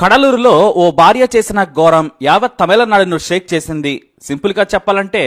కడలూరులో ఓ భార్య చేసిన ఘోరం యావత్ తమిళనాడును షేక్ చేసింది. సింపుల్గా చెప్పాలంటే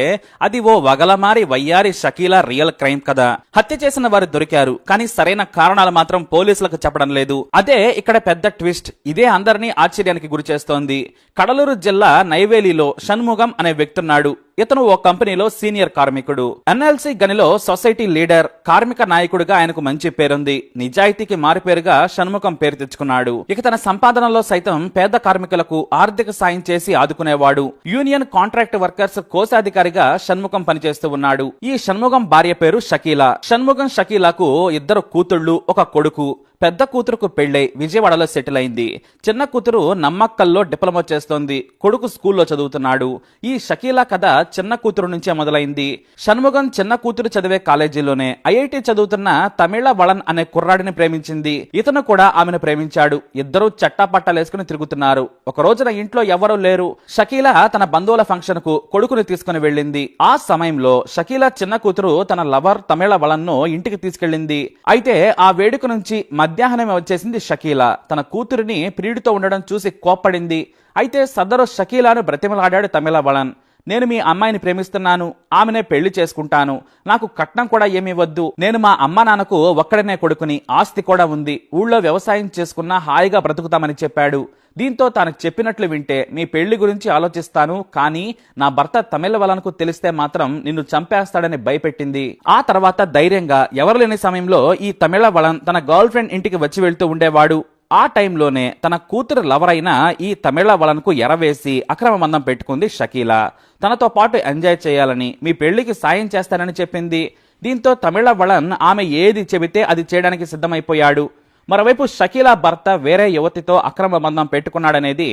అది ఓ వగలమారి వయ్యారి షకీలా రియల్ క్రైమ్ కదా హత్య చేసిన వారు దొరికారు కానీ సరైన కారణాలు మాత్రం పోలీసులకు చెప్పడం లేదు. అదే ఇక్కడ పెద్ద ట్విస్ట్. ఇదే అందరినీ ఆశ్చర్యానికి గురి చేస్తోంది కడలూరు జిల్లా నైవేలిలో షణ్ముగం అనే వ్యక్తున్నాడు ఇతను ఓ కంపెనీలో సీనియర్ కార్మికుడు. ఎన్ఎల్సీ గనిలో సొసైటీ లీడర్ కార్మిక నాయకుడిగా ఆయనకు మంచి పేరుంది. నిజాయితీకి మారిపేరుగా షణ్ముఖం పేరు తెచ్చుకున్నాడు. ఇక తన సంపాదనలో సైతం పేద కార్మికులకు ఆర్థిక సాయం చేసి ఆదుకునేవాడు. యూనియన్ కాంట్రాక్ట్ వర్కర్స్ కోశాధికారిగా షణ్ముఖం పనిచేస్తూ ఉన్నాడు. ఈ షణ్ముఖం భార్య పేరు షకీలా. షణ్ముఖం షకీలాకు ఇద్దరు కూతుళ్ళు ఒక కొడుకు. పెద్ద కూతురుకు పెళ్ళై విజయవాడలో సెటిల్ అయింది. చిన్న కూతురు నమ్మక్కల్లో డిప్లొమా చేస్తోంది. కొడుకు స్కూల్లో చదువుతున్నాడు. ఈ షకీలా కథ చిన్న కూతురు నుంచే మొదలైంది. షణ్ముగం చిన్న కూతురు చదివే కాలేజీలోనే ఐఐటి చదువుతున్న తమిళ వళన్ అనే కుర్రాడిని ప్రేమించింది. ఇతను కూడా ఆమెను ప్రేమించాడు. ఇద్దరూ చట్టాపట్టాలేసుకుని తిరుగుతున్నారు. ఒక రోజున ఇంట్లో ఎవరూ లేరు. షకీలా తన బంధువుల ఫంక్షన్కు కొడుకుని తీసుకుని వెళ్ళింది. ఆ సమయంలో షకీలా చిన్న కూతురు తన లవర్ తమిళ వళన్ను ఇంటికి తీసుకెళ్ళింది అయితే ఆ వేడుక నుంచి మధ్యాహ్నమే వచ్చేసింది షకీలా. తన కూతురిని ప్రియుడితో ఉండడం చూసి కోప్పడింది. అయితే సదరు షకీలాను బ్రతిమలాడాడు తమిళ బలన్ నేను మీ అమ్మాయిని ప్రేమిస్తున్నాను. ఆమెనే పెళ్ళి చేసుకుంటాను. నాకు కట్నం కూడా ఏమీ వద్దు. నేను మా అమ్మ నాన్నకు ఒక్కడనే కొడుకుని ఆస్తి కూడా ఉంది. ఊళ్ళో వ్యవసాయం చేసుకున్నా హాయిగా బ్రతుకుతామని చెప్పాడు. దీంతో తనకు చెప్పినట్లు వింటే మీ పెళ్ళి గురించి ఆలోచిస్తాను కానీ నా భర్త తమిళ వలనకు తెలిస్తే మాత్రం నిన్ను చంపేస్తాడని భయపెట్టింది. ఆ తర్వాత ధైర్యంగా ఎవరు లేని సమయంలో ఈ తమిళ వలన్ తన గర్ల్ ఫ్రెండ్ ఇంటికి వచ్చి వెళ్తూ ఉండేవాడు. ఆ టైంలోనే తన కూతురు లవర్ అయిన ఈ తమిళ వలన్కు ఎరవేసి అక్రమ మందం పెట్టుకుంది షకీలా. తనతో పాటు ఎంజాయ్ చేయాలని మీ పెళ్ళికి సాయం చేస్తానని చెప్పింది. దీంతో తమిళ వలన్ ఆమె ఏది చెబితే అది చేయడానికి సిద్ధమైపోయాడు. మరోవైపు షకీలా భర్త వేరే యువతితో అక్రమ బంధం పెట్టుకున్నాడనేది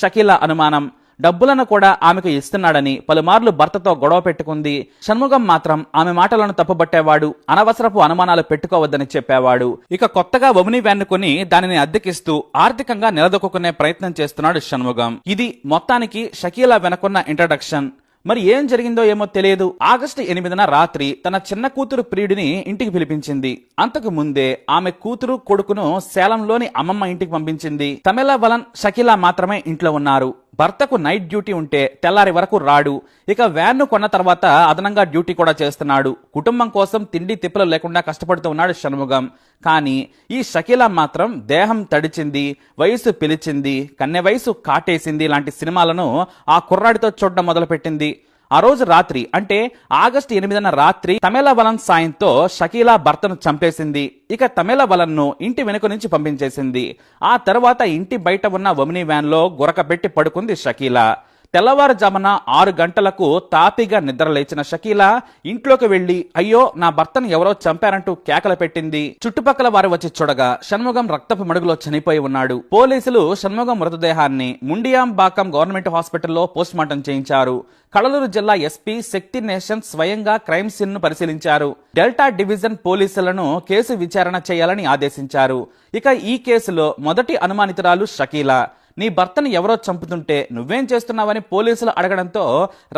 షకీలా అనుమానం. డబ్బులను కూడా ఆమెకు ఇస్తున్నాడని పలుమార్లు భర్తతో గొడవ పెట్టుకుంది. షణ్ముగం మాత్రం ఆమె మాటలను తప్పుబట్టేవాడు అనవసరపు అనుమానాలు పెట్టుకోవద్దని చెప్పేవాడు. ఇక కొత్తగా వమిని వ్యాన్ కొని దానిని అద్దెకిస్తూ ఆర్థికంగా నిలదొక్కునే ప్రయత్నం చేస్తున్నాడు షణ్ముగం ఇది మొత్తానికి షకీలా వెనకున్న ఇంట్రడక్షన్ మరి ఏం జరిగిందో ఏమో తెలియదు. ఆగస్టు ఎనిమిదిన రాత్రి తన చిన్న కూతురు ప్రియుడిని ఇంటికి పిలిపించింది. అంతకు ముందే ఆమె కూతురు కొడుకును సేలంలోని అమ్మమ్మ ఇంటికి పంపించింది. తమిళ వలన్ షకీలా మాత్రమే ఇంట్లో ఉన్నారు. భర్తకు నైట్ డ్యూటీ ఉంటే తెల్లారి వరకు రాడు. ఇక వ్యాన్ను కొన్న తర్వాత అదనంగా డ్యూటీ కూడా చేస్తున్నాడు. కుటుంబం కోసం తిండి తిప్పలు లేకుండా కష్టపడుతూ ఉన్నాడు షణ్ముగం కానీ ఈ షకీల మాత్రం దేహం తడిచింది వయసు పిలిచింది కన్నె వయసు కాటేసింది లాంటి సినిమాలను ఆ కుర్రాడితో చూడడం మొదలుపెట్టింది. ఆ రోజు రాత్రి అంటే ఆగస్టు ఎనిమిదిన రాత్రి తమిళ వలన్ సాయంతో షకీలా భర్తను చంపేసింది. ఇక తమిళ వలన్ను ఇంటి వెనుక నుంచి పంపించేసింది. ఆ తర్వాత ఇంటి బయట ఉన్న వమిని వ్యాన్లో గురకబెట్టి పడుకుంది షకీలా. తెల్లవారుజామున ఆరు గంటలకు తాపిగా నిద్రలేచిన షకీలా ఇంట్లోకి వెళ్ళి అయ్యో నా భర్తను ఎవరో చంపారంటూ కేకలు పెట్టింది. చుట్టుపక్కల వారు వచ్చి చూడగా షణ్ముగం రక్తపు మడుగులో చనిపోయి ఉన్నాడు. పోలీసులు షణ్ముగం మృతదేహాన్ని ముండియాంబాకం గవర్నమెంట్ హాస్పిటల్లో పోస్ట్మార్టం చేయించారు. కడలూరు జిల్లా ఎస్పీ శక్తి నేషన్ స్వయంగా క్రైమ్ సీన్ను పరిశీలించారు. డెల్టా డివిజన్ పోలీసులను కేసు విచారణ చేయాలని ఆదేశించారు. ఇక ఈ కేసులో మొదటి అనుమానితురాలు షకీలా. నీ భర్తను ఎవరో చంపుతుంటే నువ్వేం చేస్తున్నావని పోలీసులు అడగడంతో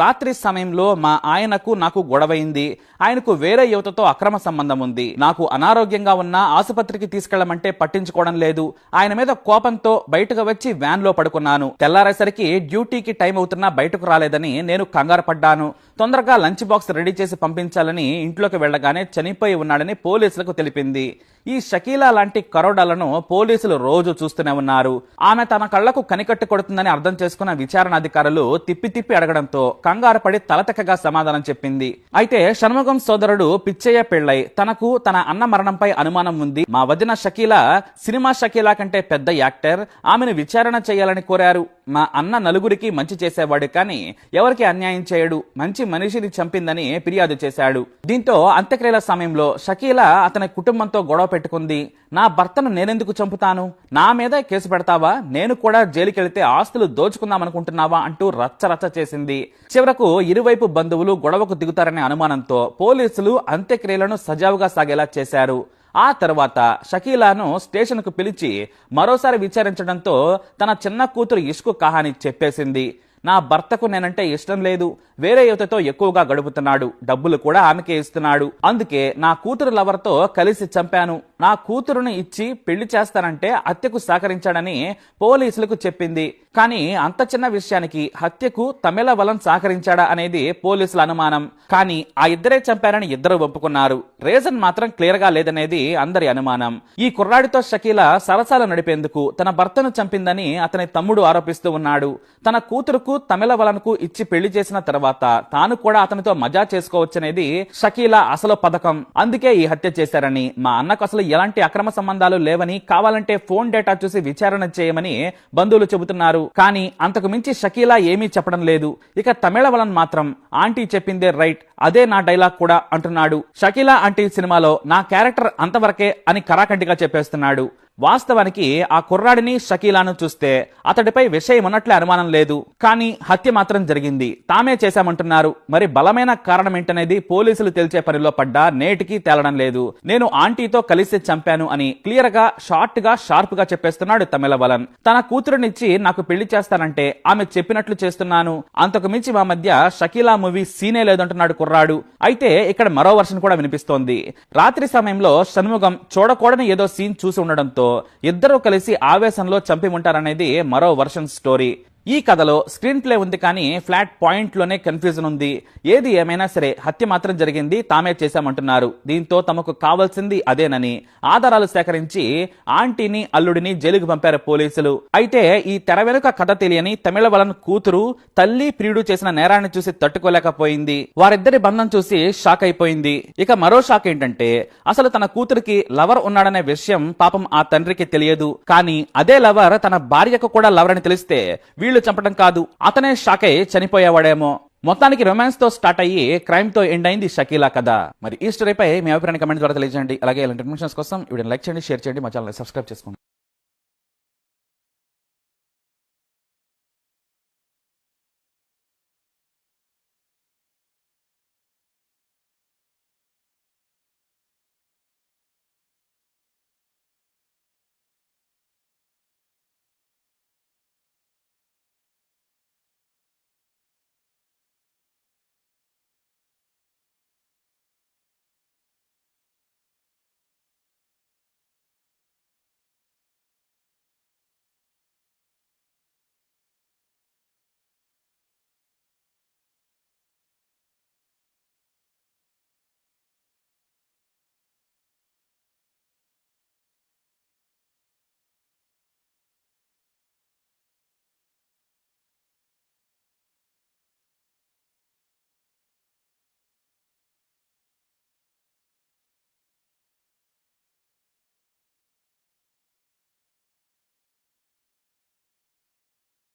రాత్రి సమయంలో మా ఆయనకు నాకు గొడవైంది. ఆయనకు వేరే యువతతో అక్రమ సంబంధం ఉంది. నాకు అనారోగ్యంగా ఉన్న ఆసుపత్రికి తీసుకెళ్ళమంటే పట్టించుకోవడం లేదు. ఆయన మీద కోపంతో బయటకు వచ్చి వ్యాన్లో పడుకున్నాను. తెల్లారేసరికి డ్యూటీకి టైం అవుతున్నా బయటకు రాలేదని నేను కంగారు పడ్డాను. తొందరగా లంచ్ బాక్స్ రెడీ చేసి పంపించాలని ఇంట్లోకి వెళ్ళగానే చనిపోయి ఉన్నాడని పోలీసులకు తెలిపింది. ఈ షకీలా లాంటి కరోడలను పోలీసులు రోజు చూస్తూనే ఉన్నారు. ఆమె తన కళ్ళకు కనికట్టు కొడుతుందని అర్థం చేసుకున్న విచారణ అధికారులు తిప్పి తిప్పి అడగడంతో కంగారు పడి తలతెక్కగా సమాధానం చెప్పింది. అయితే షణ్ముగం సోదరుడు పిచ్చయ్య పెళ్ళై తనకు తన అన్న మరణంపై అనుమానం ఉంది. మా వదిన షకీలా సినిమా షకీలా కంటే పెద్ద యాక్టర్. ఆమెను విచారణ చేయాలని కోరారు. మా అన్న నలుగురికి మంచి చేసేవాడు కానీ ఎవరికి అన్యాయం చేయడు. మంచి మనిషిని చంపిందని ఫిర్యాదు చేశాడు. దీంతో అంత్యక్రియల సమయంలో షకీలా అతని కుటుంబంతో గొడవ పెట్టుకుంది. నా భర్తను నేనెందుకు చంపుతాను? నా మీద కేసు పెడతావా? నేను కూడా జైలుకెళితే ఆస్తులు దోచుకుందామనుకుంటున్నావా? అంటూ రచ్చ రచ్చ చేసింది. చివరకు ఇరువైపు బంధువులు గొడవకు దిగుతారనే అనుమానంతో పోలీసులు అంత్యక్రియలను సజావుగా సాగేలా చేశారు. ఆ తర్వాత షకీలాను స్టేషన్కు పిలిచి మరోసారి విచారించడంతో తన చిన్న కూతురు ఇష్కు కహాని చెప్పేసింది. నా భర్తకు నేనంటే ఇష్టం లేదు. వేరే యువతతో ఎక్కువగా గడుపుతున్నాడు. డబ్బులు కూడా ఆమెకే ఇస్తున్నాడు. అందుకే నా కూతురు లవర్తో కలిసి చంపాను. నా కూతురును ఇచ్చి పెళ్ళి చేస్తానంటే హత్యకు సహకరించాడని పోలీసులకు చెప్పింది. కానీ అంత చిన్న విషయానికి హత్యకు తమిళ వలన్ సహకరించాడా అనేది పోలీసుల అనుమానం. కానీ ఆ ఇద్దరే చంపారని ఇద్దరు ఒప్పుకున్నారు. రీజన్ మాత్రం క్లియర్గా లేదనేది అందరి అనుమానం. ఈ కుర్రాడితో షకీల సరసాలు నడిపేందుకు తన భర్తను చంపిందని అతని తమ్ముడు ఆరోపిస్తూ ఉన్నాడు. తన కూతురుకు తమిళ వలనకు ఇచ్చి పెళ్ళి చేసిన తర్వాత తాను కూడా అతనితో మజా చేసుకోవచ్చనేది షకీల అసలు పథకం. అందుకే ఈ హత్య చేశారని మా అన్నకు అసలు ఎలాంటి అక్రమ సంబంధాలు లేవని కావాలంటే ఫోన్ డేటా చూసి విచారణ చేయమని బంధువులు చెబుతున్నారు. కానీ అంతకు మించి షకీలా ఏమీ చెప్పడం లేదు. ఇక తమిళ వలన్ మాత్రం ఆంటీ చెప్పిందే రైట్ అదే నా డైలాగ్ కూడా అంటున్నాడు. షకీలా ఆంటీ సినిమాలో నా క్యారెక్టర్ అంతవరకే అని కరాకంటిగా చెప్పేస్తున్నాడు. వాస్తవానికి ఆ కుర్రాడిని షకీలాను చూస్తే అతడిపై విషయం ఉన్నట్లే అనుమానం లేదు. కానీ హత్య మాత్రం జరిగింది. తామే చేశామంటున్నారు. మరి బలమైన కారణం ఏంటనేది పోలీసులు తెలిసే పనిలో పడ్డా నేటికి తేలడం లేదు. నేను ఆంటీతో కలిసి చంపాను అని క్లియర్గా షార్ట్గా షార్ప్గా చెప్పేస్తున్నాడు తమిళవలన్ తన కూతురునిచ్చి నాకు పెళ్ళి చేస్తానంటే ఆమె చెప్పినట్లు చేస్తున్నాను. అంతకు మించి మా మధ్య షకీలా మూవీ సీనే లేదంటున్నాడు కుర్రాడు. అయితే ఇక్కడ మరో వర్షన్ కూడా వినిపిస్తోంది. రాత్రి సమయంలో షణ్ముగం చూడకూడని ఏదో సీన్ చూసి ఉండడంతో ఇద్దరూ కలిసి ఆవేశంలో చంపి ఉంటారనేది మరో వర్షన్ స్టోరీ. ఈ కథలో స్క్రీన్ ప్లే ఉంది కానీ ఫ్లాట్ పాయింట్లోనే కన్ఫ్యూజన్ ఉంది. ఏది ఏమైనా సరే హత్య మాత్రం జరిగింది తామే చేశామంటున్నారు. దీంతో తమకు కావాల్సింది అదేనని ఆధారాలు సేకరించి ఆంటీని అల్లుడిని జైలుకు పంపారు పోలీసులు. అయితే ఈ తెర వెనుక కథ తెలియని తమిళ వలన కూతురు తల్లి ప్రియుడు చేసిన నేరాన్ని చూసి తట్టుకోలేకపోయింది. వారిద్దరి బంధం చూసి షాక్ అయిపోయింది. ఇక మరో షాక్ ఏంటంటే అసలు తన కూతురికి లవర్ ఉన్నాడనే విషయం పాపం ఆ తండ్రికి తెలియదు. కానీ అదే లవర్ తన భార్యకు కూడా లవర్ అని తెలిస్తే వీళ్ళు చంపడం కాదు. అతనే షాక్ అయి చనిపోయేవాడేమో. మొత్తానికి రొమాన్స్తో స్టార్ట్ అయ్యి క్రైమ్తో ఎండ్ అయింది షకీలా కథ. మరి ఈ స్టోరీపై మీ అభిప్రాయాన్ని కమెంట్ ద్వారా తెలియజేయండి. అలాగే ఇలాంటి ఇన్ఫర్మేషన్స్ కోసం వీడియో లైక్ చేయండి షేర్ చేయండి మా ఛానల్ సబ్స్క్రైబ్ చేసుకోండి.